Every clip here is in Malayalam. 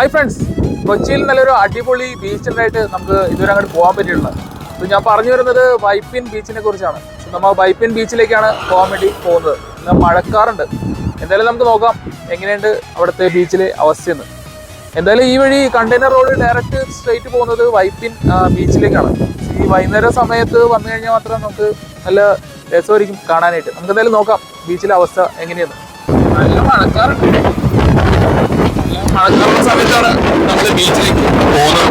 ഹായ് ഫ്രണ്ട്സ് കൊച്ചിയിൽ നല്ലൊരു അടിപൊളി ബീച്ചിലായിട്ട് നമുക്ക് ഇതുവരെ അങ്ങോട്ട് പോകാൻ പറ്റിയിട്ടുള്ളത് അപ്പോൾ ഞാൻ പറഞ്ഞു വരുന്നത് വൈപ്പിൻ ബീച്ചിനെ കുറിച്ചാണ്. നമ്മൾ വൈപ്പിൻ ബീച്ചിലേക്കാണ് പോകാൻ വേണ്ടി പോകുന്നത്. ഇന്ന് മഴക്കാറുണ്ട്. എന്തായാലും നമുക്ക് നോക്കാം എങ്ങനെയുണ്ട് അവിടുത്തെ ബീച്ചിലെ അവസ്ഥയെന്ന് എന്തായാലും ഈ വഴി കണ്ടെയ്നർ റോഡ് ഡയറക്റ്റ് സ്ട്രേറ്റ് പോകുന്നത് വൈപ്പിൻ ബീച്ചിലേക്കാണ് ഈ വൈകുന്നേര സമയത്ത് വന്നു കഴിഞ്ഞാൽ മാത്രം നമുക്ക് നല്ല രസമായിരിക്കും കാണാനായിട്ട്. നമുക്ക് എന്തായാലും നോക്കാം ബീച്ചിലെ അവസ്ഥ എങ്ങനെയെന്ന്. നല്ല മഴക്കാറുണ്ട്. മഴക്കാറുള്ള സമയത്താണ് നമ്മൾ ബീച്ചിലേക്ക് പോകുന്നത്.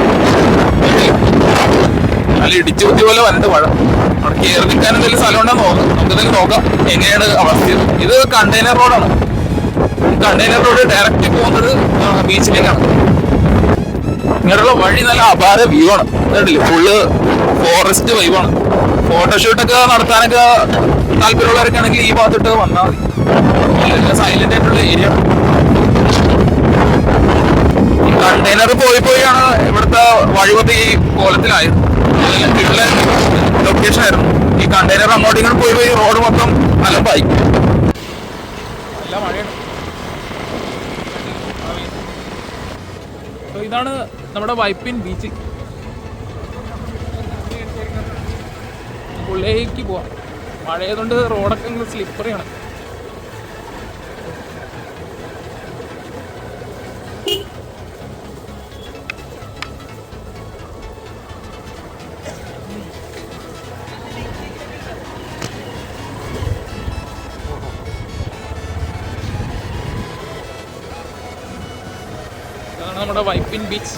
നല്ല ഇടിച്ചു കുത്തി പോലെ വരണ്ട് മഴ. അവിടെ കയറി നിൽക്കാൻ എന്തെങ്കിലും സ്ഥലം ഉണ്ടെന്ന് തോന്നുന്നു. നമുക്ക് എന്തെങ്കിലും നോക്കാം. എങ്ങനെയാണ് അവസ്ഥ? ഇത് കണ്ടെയ്നർ റോഡാണ് കണ്ടെയ്നർ റോഡ് ഡയറക്റ്റ് പോകുന്നത് ബീച്ചിലേക്കാണ്. ഇങ്ങനെയുള്ള വഴി നല്ല അപാര വ്യൂ ആണ്. കണ്ടില്ലേ? ഫുള്ള് ഫോറസ്റ്റ് വൈബാണ് ഫോട്ടോഷൂട്ടൊക്കെ നടത്താനൊക്കെ താല്പര്യമുള്ളവരൊക്കെ ആണെങ്കിൽ ഈ ഭാഗത്തോട്ട് വന്നാൽ മതി. സൈലന്റ് ആയിട്ടുള്ള ഏരിയ ആണ്. കണ്ടെയ്നർ പോയി പോയാണ് ഇവിടുത്തെ വഴിപത്തി ഈ കോലത്തിലായത്. ലൊക്കേഷൻ ആയിരുന്നു. ഈ കണ്ടെയ്നർ അങ്ങോട്ടും ഇങ്ങോട്ടും പോയി പോയി റോഡ് മൊത്തം അലമ്പായി. ഇതാണ് നമ്മുടെ വൈപ്പിൻ ബീച്ച് പുള്ളേക്ക് പോവാം. മഴയതുകൊണ്ട് റോഡൊക്കെ സ്ലിപ്പറിയാണ് നമ്മുടെ വൈപ്പിൻ ബീച്ച്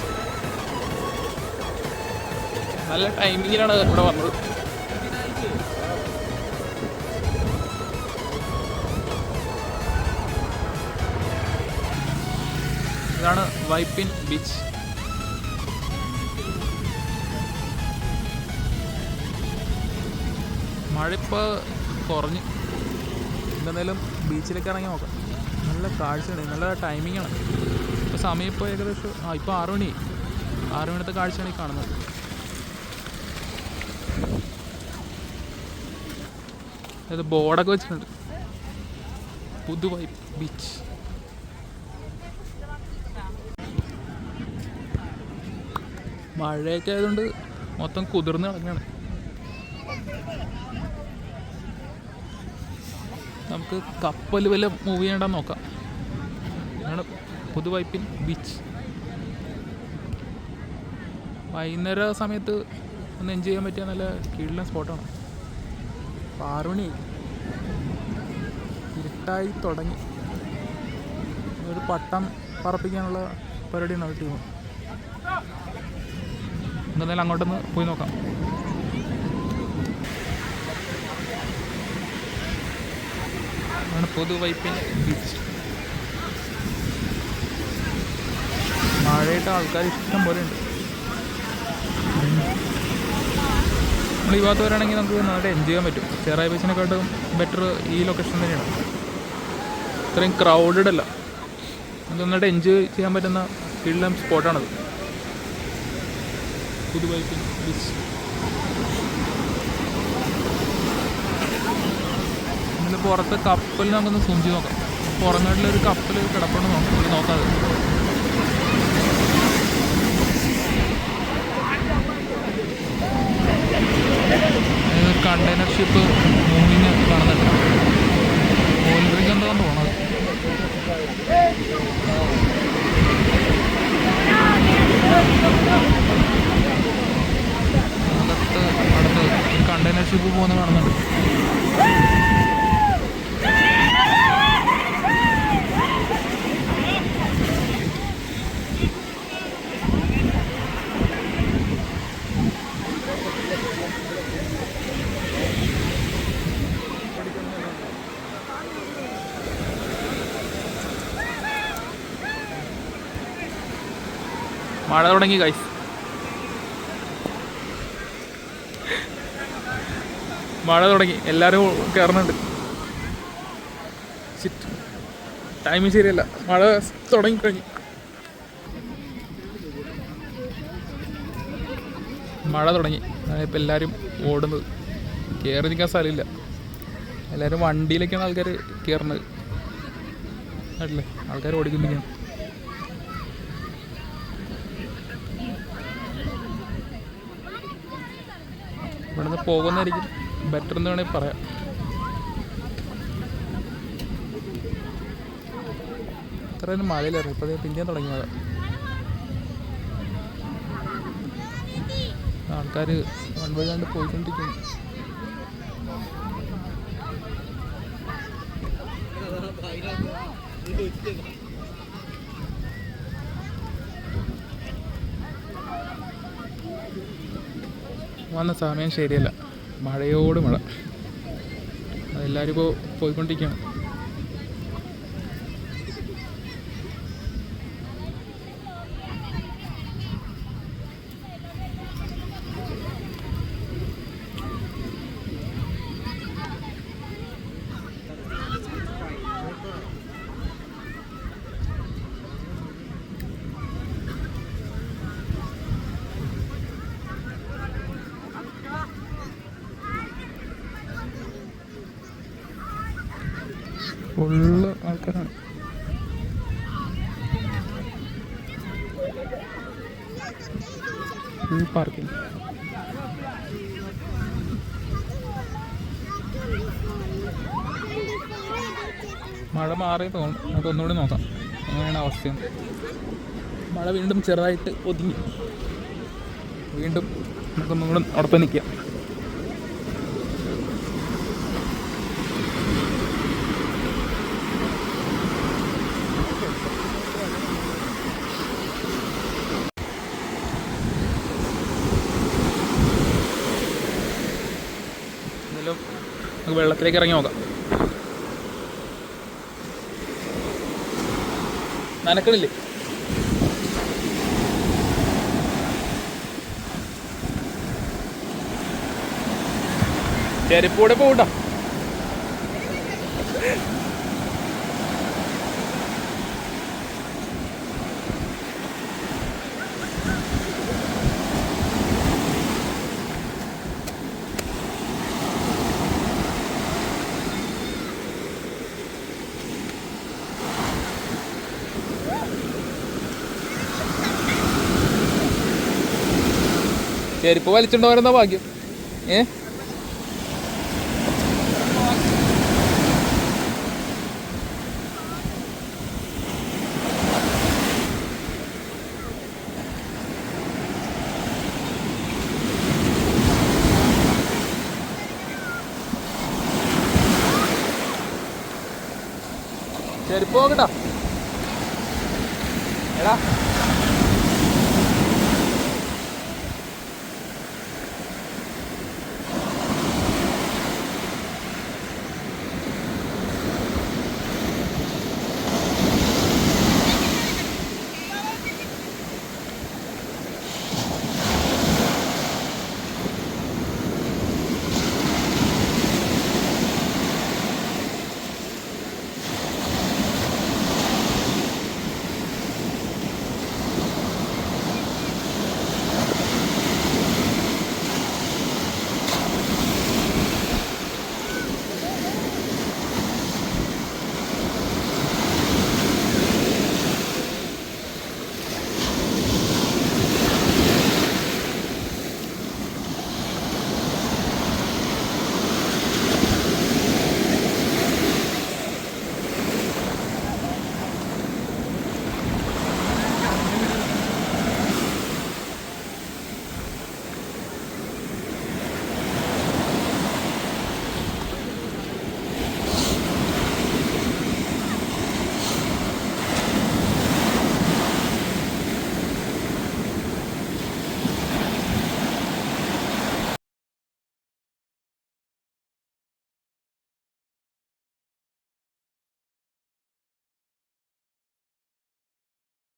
നല്ല ടൈമിങ്ങിലാണ് ഇവിടെ വന്നത്. ഇതാണ് വൈപ്പിൻ ബീച്ച് മഴ ഇപ്പോൾ കുറഞ്ഞ്. എന്തായാലും ബീച്ചിലേക്ക് ഇറങ്ങി നോക്കാം. നല്ല കാഴ്ചയുണ്ട്. നല്ല ഇപ്പോൾ സമയം ഇപ്പോൾ ഏകദേശം ആ ഇപ്പോൾ ആറ് മണി. ആറ് മണിത്തെ കാഴ്ചയാണ് ഈ കാണുന്നത്. അത് ബോർഡൊക്കെ വെച്ചിട്ടുണ്ട്. പുതുവൈ ബീച്ച്. മഴയൊക്കെ ആയതുകൊണ്ട് മൊത്തം കുതിർന്ന് കിടക്കുകയാണ് നമുക്ക് കപ്പൽ വല്ല മൂവ് ചെയ്യണ്ടെന്ന് നോക്കാം. ഇതാണ് പുതുവൈപ്പിൻ ബീച്ച് വൈകുന്നേര സമയത്ത് ഒന്ന് എൻജോയ് ചെയ്യാൻ പറ്റിയ നല്ല കീഴിലെ സ്പോട്ടാണ്. അപ്പോൾ ഇരുട്ടായി തുടങ്ങി. ഒരു പട്ടം പറപ്പിക്കാനുള്ള പരിപാടിയാണ് അവർ ടീം എന്തായാലും അങ്ങോട്ടൊന്ന് പോയി നോക്കാം. ആണ് പുതുവൈപ്പിൻ ബീച്ച് മഴയിട്ട് ആൾക്കാർ ഇഷ്ടം പോലെ ഉണ്ട്. നമ്മൾ ഈ ഭാഗത്ത് വരാണെങ്കിൽ നമുക്ക് നന്നായിട്ട് എൻജോയ് ചെയ്യാൻ പറ്റും. ചെറായ ബീച്ചിനെക്കാട്ടും ബെറ്റർ ഈ ലൊക്കേഷൻ തന്നെയാണ്. ഇത്രയും ക്രൗഡഡ് അല്ല. നമുക്ക് നന്നായിട്ട് എൻജോയ് ചെയ്യാൻ പറ്റുന്ന ഫീൽഡ് സ്പോട്ടാണത് പുറത്ത് കപ്പൽ നമുക്കൊന്ന് സൂം ചെയ്ത് നോക്കാം. പുറങ്ങാട്ടിലൊരു കപ്പൽ കിടപ്പുണ്ട് നോക്കാം നോക്കാതെ കണ്ടെയ്നർ ഷിപ്പ് മൂവിങ് കാണുന്നുണ്ട് ഓയിൽ ഡ്രിങ്ക് എന്താണെന്ന് തോന്നുന്നത്? അടുത്ത് അടുത്ത് കണ്ടെയ്നർ ഷിപ്പ് പോകുന്ന കാണുന്നുണ്ട്. മഴ തുടങ്ങി കൈസ് മഴ തുടങ്ങി. എല്ലാവരും കയറുന്നുണ്ട് ടൈമിങ് ശരിയല്ല. മഴ തുടങ്ങിക്കഴിഞ്ഞു മഴ തുടങ്ങി. ഇപ്പം എല്ലാവരും ഓടുന്നത്. കയറി നിൽക്കാൻ സ്ഥലമില്ല. എല്ലാവരും വണ്ടിയിലേക്കാണ് ആൾക്കാർ കയറുന്നത് അല്ലേ? ആൾക്കാർ ഓടിക്കൊണ്ടിരിക്കുകയാണ്. പോകുന്നതായിരിക്കും. ബെറ്റർ എന്ന് വേണമെങ്കിൽ പറയാം. ഇത്രയൊന്നും മഴയിലായിരുന്നു. ഇപ്പോൾ പിന്നെയും തുടങ്ങിയത് ആൾക്കാർ വൺ വഴി കണ്ട് പോയിക്കൊണ്ടിരിക്കുന്നു. വന്ന സമയം ശരിയല്ല. മഴയോട് മഴ. അതെല്ലാവരും ഇപ്പോൾ പോയിക്കൊണ്ടിരിക്കുകയാണ്. ഫുള്ള് ആൾക്കാരാണ്. ഫുൾ പാർക്കിംഗ് മഴ മാറി തോന്നും നമുക്ക് ഒന്നുകൂടി നോക്കാം. എങ്ങനെയാണ് അവസ്ഥ? മഴ വീണ്ടും ചെറുതായിട്ട് ഒതുങ്ങി. വീണ്ടും നമുക്കൊന്നുകൂടെ ഉടപ്പ് നിൽക്കാം എന്തായാലും നമുക്ക് വെള്ളത്തിലേക്ക് ഇറങ്ങി നോക്കാം. നനക്കണില്ലേ? ചെരുപ്പൂടെ പോകട്ടോ ചെരുപ്പ് വലിച്ചുണ്ടോരുന്ന ഭാഗ്യം? ഏ? ചെരുപ്പ് നോക്കട്ടോ